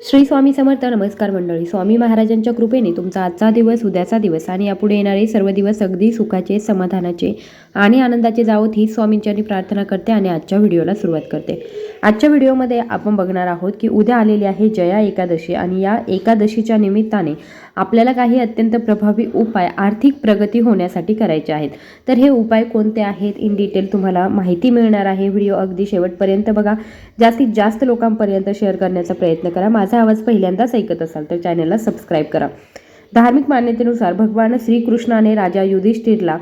श्री स्वामी समर्थ नमस्कार मंडळी. स्वामी महाराजांच्या कृपेने तुमचा आजचा दिवस उद्याचा दिवस आणि यापुढे येणारे सर्व दिवस अगदी सुखाचे समाधानाचे आणि आनंदाचे जावत ही स्वामींच्यानी प्रार्थना करते आणि आजच्या व्हिडिओला सुरुवात करते. आजच्या व्हिडिओमध्ये आपण बघणार आहोत की उद्या आलेली आहे जया एकादशी आणि या एकादशीच्या निमित्ताने आपल्याला काही अत्यंत प्रभावी उपाय आर्थिक प्रगती होण्यासाठी करायचे आहेत. तर हे उपाय कोणते आहेत? इन डिटेल तुम्हाला माहिती मिळणार आहे. व्हिडिओ अगदी शेवटपर्यंत बघा. जास्तीत जास्त लोकांपर्यंत शेअर करण्याचा प्रयत्न करा. माझा आवाज पहिल्यांदाच ऐकत असाल तर चॅनलला सबस्क्राईब करा. धार्मिक मान्यतेनुसार भगवान श्रीकृष्णाने राजा युधिष्ठिरला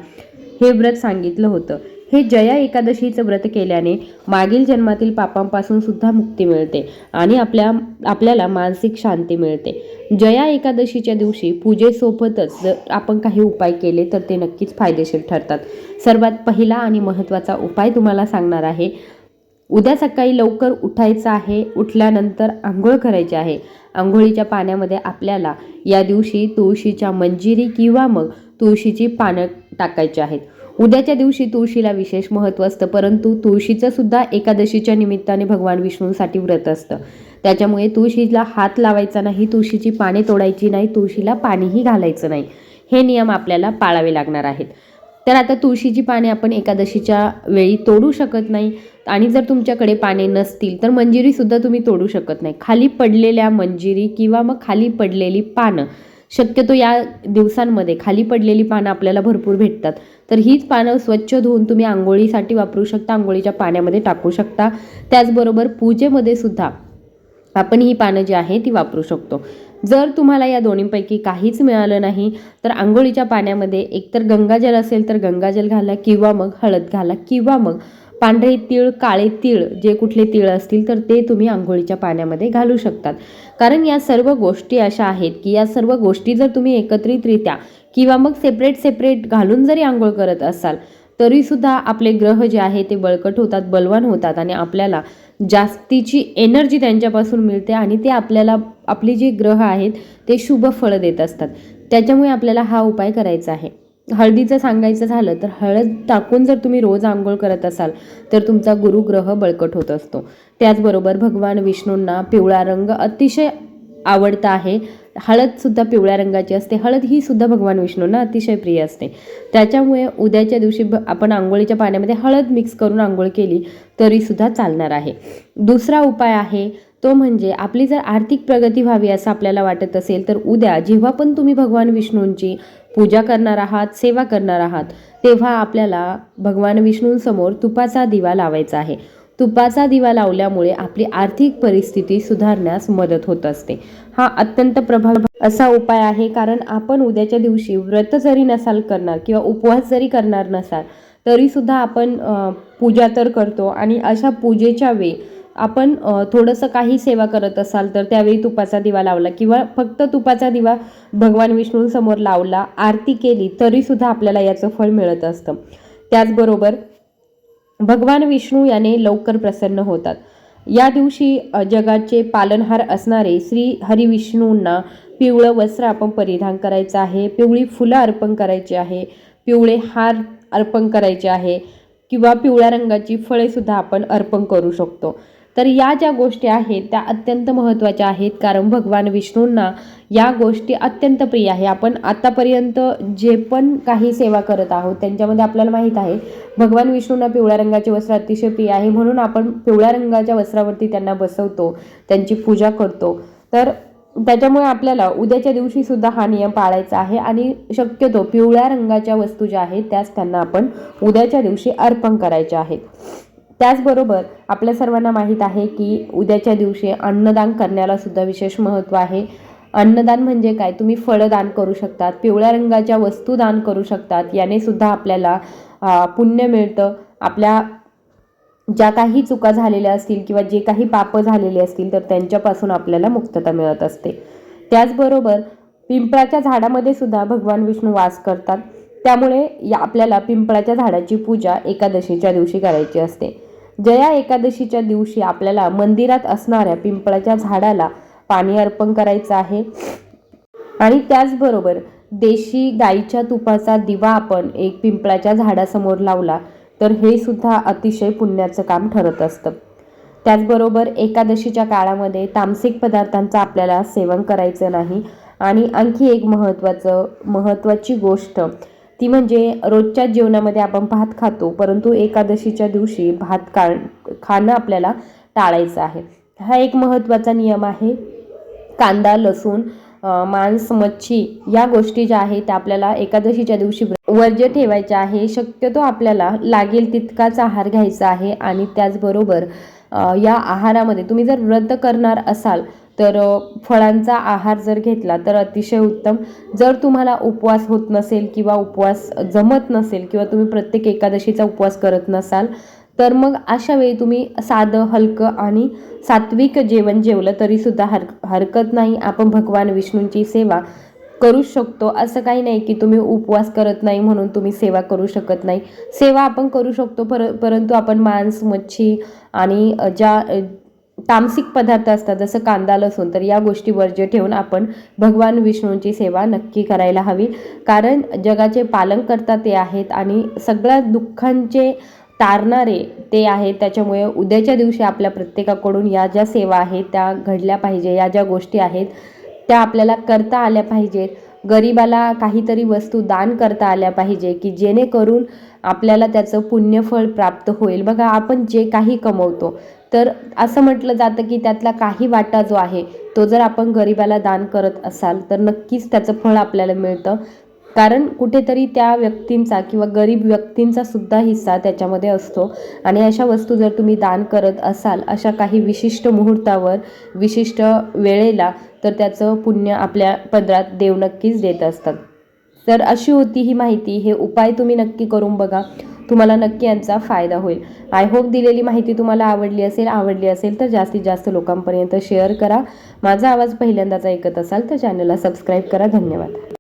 हे व्रत सांगितलं होतं. हे जया एकादशीचं व्रत केल्याने मागील जन्मातील पापांपासून सुद्धा मुक्ती मिळते आणि आपल्या आपल्याला मानसिक शांती मिळते. जया एकादशीच्या दिवशी पूजेसोबतच जर आपण काही उपाय केले तर ते नक्कीच फायदेशीर ठरतात. सर्वात पहिला आणि महत्त्वाचा उपाय तुम्हाला सांगणार आहे उद्या सकाळी लवकर उठायचं आहे उठल्यानंतर आंघोळ करायची आहे. आंघोळीच्या पाण्यामध्ये आपल्याला या दिवशी तुळशीच्या मंजिरी किंवा मग तुळशीची पानं टाकायची आहेत. उद्याच्या दिवशी तुळशीला विशेष महत्त्व असतं परंतु तुळशीचं सुद्धा एकादशीच्या निमित्ताने भगवान विष्णूंसाठी व्रत असतं. त्याच्यामुळे तुळशीला हात लावायचा नाही तुळशीची पाने तोडायची नाही तुळशीला पाणीही घालायचं नाही. हे नियम आपल्याला पाळावे लागणार आहेत. तर आता तुळशीची पाने आपण एकादशीच्या वेळी तोडू शकत नाही आणि जर तुमच्याकडे पाने नसतील तर मंजिरीसुद्धा तुम्ही तोडू शकत नाही. खाली पडलेल्या मंजिरी किंवा मग खाली पडलेली पानं शक्यतो या दिवसांमध्ये खाली पडलेली पानं आपल्याला भरपूर भेटतात. तर हीच पानं स्वच्छ धुवून तुम्ही आंघोळीसाठी वापरू शकता आंघोळीच्या पाण्यामध्ये टाकू शकता. त्याचबरोबर पूजेमध्ये सुद्धा आपण ही पानं जी आहे ती वापरू शकतो. जर तुम्हाला या दोन्हीपैकी काहीच मिळालं नाही तर आंघोळीच्या पाण्यामध्ये एकतर गंगाजल असेल तर गंगाजल घाला किंवा मग हळद घाला किंवा मग पांढरे तीळ काळे तीळ जे कुठले तीळ असतील तर ते तुम्ही आंघोळीच्या पाण्यामध्ये घालू शकतात. कारण या सर्व गोष्टी अशा आहेत की या सर्व गोष्टी जर तुम्ही एकत्रितरित्या किंवा मग सेपरेट सेपरेट घालून जरी आंघोळ करत असाल तरीसुद्धा आपले ग्रह जे आहे ते बळकट होतात बलवान होतात आणि आपल्याला जास्तीची एनर्जी त्यांच्यापासून मिळते आणि ते आपल्याला आपली जे ग्रह आहेत ते शुभ फळं देत असतात. त्याच्यामुळे आपल्याला हा उपाय करायचा आहे. हळदीचं सांगायचं झालं तर हळद टाकून जर तुम्ही रोज आंघोळ करत असाल तर तुमचा गुरुग्रह बळकट होत असतो. त्याचबरोबर भगवान विष्णूंना पिवळा रंग अतिशय आवडता आहे. हळदसुद्धा पिवळ्या रंगाची असते. हळद ही सुद्धा भगवान विष्णूंना अतिशय प्रिय असते. त्याच्यामुळे उद्याच्या दिवशी ब- आपण आंघोळीच्या पाण्यामध्ये हळद मिक्स करून आंघोळ केली तरीसुद्धा चालणार आहे. दुसरा उपाय आहे तो म्हणजे आपली जर आर्थिक प्रगती व्हावी असं आपल्याला वाटत असेल तर उद्या जेव्हा पण तुम्ही भगवान विष्णूंची पूजा करणार आहात सेवा करणार आहात तेव्हा आपल्याला भगवान विष्णूंसमोर तुपाचा दिवा लावायचा आहे. तुपाचा दिवा लावल्यामुळे आपली आर्थिक परिस्थिती सुधारण्यास मदत होत असते. हा अत्यंत प्रभावी असा उपाय आहे कारण आपण उद्याच्या दिवशी व्रत जरी नसाल करणार किंवा उपवास जरी करणार नसाल तरीसुद्धा आपण पूजा तर करतो आणि अशा पूजेच्या वेळी आपण थोडंसं काही सेवा करत असाल तर त्यावेळी तुपाचा दिवा लावला किंवा फक्त तुपाचा दिवा भगवान विष्णूंसमोर लावला आरती केली तरीसुद्धा आपल्याला याचं फळ मिळत असतं. त्याचबरोबर भगवान विष्णू याने लवकर प्रसन्न होतात. या दिवशी जगाचे पालनहार असणारे श्री हरिविष्णूंना पिवळं वस्त्र आपण परिधान करायचं आहे पिवळी फुलं अर्पण करायची आहे पिवळे हार अर्पण करायचे आहे किंवा पिवळ्या रंगाची फळेसुद्धा आपण अर्पण करू शकतो. तर या ज्या गोष्टी आहेत त्या अत्यंत महत्त्वाच्या आहेत. कारण भगवान विष्णूंना या गोष्टी अत्यंत प्रिय आहे. आपण आत्तापर्यंत जे पण काही सेवा करत आहोत त्यांच्यामध्ये आपल्याला माहीत आहे भगवान विष्णूंना पिवळ्या रंगाचे वस्त्र अतिशय प्रिय आहे. म्हणून आपण पिवळ्या रंगाच्या वस्त्रावरती त्यांना बसवतो त्यांची पूजा करतो. तर त्याच्यामुळे आपल्याला उद्याच्या दिवशी सुद्धा हा नियम पाळायचा आहे आणि शक्यतो पिवळ्या रंगाच्या वस्तू ज्या आहेत त्याच त्यांना आपण उद्याच्या दिवशी अर्पण करायच्या आहेत. त्याचबरोबर आपल्या सर्वांना माहीत आहे की उद्याच्या दिवशी अन्नदान करण्याला सुद्धा विशेष महत्त्व आहे. अन्नदान म्हणजे काय? तुम्ही फळं दान करू शकतात पिवळ्या रंगाच्या वस्तू दान करू शकतात याने सुद्धा आपल्याला पुण्य मिळतं. आपल्या ज्या काही चुका झालेल्या असतील किंवा जे काही पापं झालेले असतील तर त्यांच्यापासून आपल्याला मुक्तता मिळत असते. त्याचबरोबर पिंपळाच्या झाडामध्ये सुद्धा भगवान विष्णू वास करतात. त्यामुळे या आपल्याला पिंपळाच्या झाडाची पूजा एकादशीच्या दिवशी करायची असते. जया एकादशीच्या दिवशी आपल्याला मंदिरात असणाऱ्या पिंपळाच्या झाडाला पाणी अर्पण करायचं आहे. आणि त्याचबरोबर देशी गाईच्या तुपाचा दिवा आपण एक पिंपळाच्या झाडासमोर लावला तर हे सुद्धा अतिशय पुण्याचं काम ठरत असतं. त्याचबरोबर एकादशीच्या काळामध्ये तामसिक पदार्थांचं आपल्याला सेवन करायचं नाही. आणि आणखी एक महत्त्वाचं महत्त्वाची गोष्ट ती म्हणजे रोजच्या जेवणामध्ये आपण भात खातो परंतु एकादशीच्या दिवशी भात का खाणं आपल्याला टाळायचं आहे. हा एक महत्त्वाचा नियम आहे. कांदा लसूण मांस मच्छी या गोष्टी ज्या आहेत त्या आपल्याला एकादशीच्या दिवशी वर्ज्य ठेवायच्या आहे. शक्यतो आपल्याला लागेल तितकाच आहार घ्यायचा आहे आणि त्याचबरोबर या आहारामध्ये तुम्ही जर व्रत करणार असाल तर फळांचा आहार जर घेतला तर अतिशय उत्तम. जर तुम्हाला उपवास होत नसेल किंवा उपवास जमत नसेल किंवा तुम्ही प्रत्येक एकादशीचा उपवास करत नसाल तर मग अशा वेळी तुम्ही साधं हलकं आणि सात्विक जेवण जेवलं तरीसुद्धा हर हरकत नाही. आपण भगवान विष्णूंची सेवा करू शकतो. असं काही नाही की तुम्ही उपवास करत नाही म्हणून तुम्ही सेवा करू शकत नाही. सेवा आपण करू शकतो पर परंतु आपण मांस मच्छी आणि ज्या तामसिक पदार्थ असतात जसं कांदा लसूण तर या गोष्टी वर्ज्य ठेवून आपण भगवान विष्णूंची सेवा नक्की करायला हवी. कारण जगाचे पालन करता ते आहेत आणि सगळ्या दुःखांचे तारणारे ते आहेत. त्याच्यामुळे उद्याच्या दिवशी आपल्या प्रत्येकाकडून या ज्या सेवा आहेत त्या घडल्या पाहिजे या ज्या गोष्टी आहेत त्या आपल्याला करता आल्या पाहिजेत. गरिबाला काहीतरी वस्तू दान करता आल्या पाहिजे की जेणेकरून आपल्याला त्याचं पुण्यफळ प्राप्त होईल. बघा आपण जे काही कमवतो तर असं म्हटलं जातं की त्यातला काही वाटा जो आहे तो जर आपण गरिबाला दान करत असाल तर नक्कीच त्याचं फळ आपल्याला मिळतं. कारण कुठेतरी त्या व्यक्तींचा किंवा गरीब व्यक्तींचा सुद्धा हिस्सा त्याच्यामध्ये असतो. आणि अशा वस्तू जर तुम्ही दान करत असाल अशा काही विशिष्ट मुहूर्तावर विशिष्ट वेळेला तर त्याचं पुण्य आपल्या पदरात देव नक्कीच देत असतात. तर अशी होती ही माहिती. हे उपाय तुम्ही नक्की करून बघा. तुम्हाला नक्की यांचा फायदा होईल. आय होप दिलेली माहिती तुम्हाला आवडली असेल आवडली असेल तर जास्तीत जास्त लोकांपर्यंत शेअर करा. माझा आवाज पहिल्यांदाच ऐकत असाल तर चॅनलला सबस्क्राईब करा. धन्यवाद.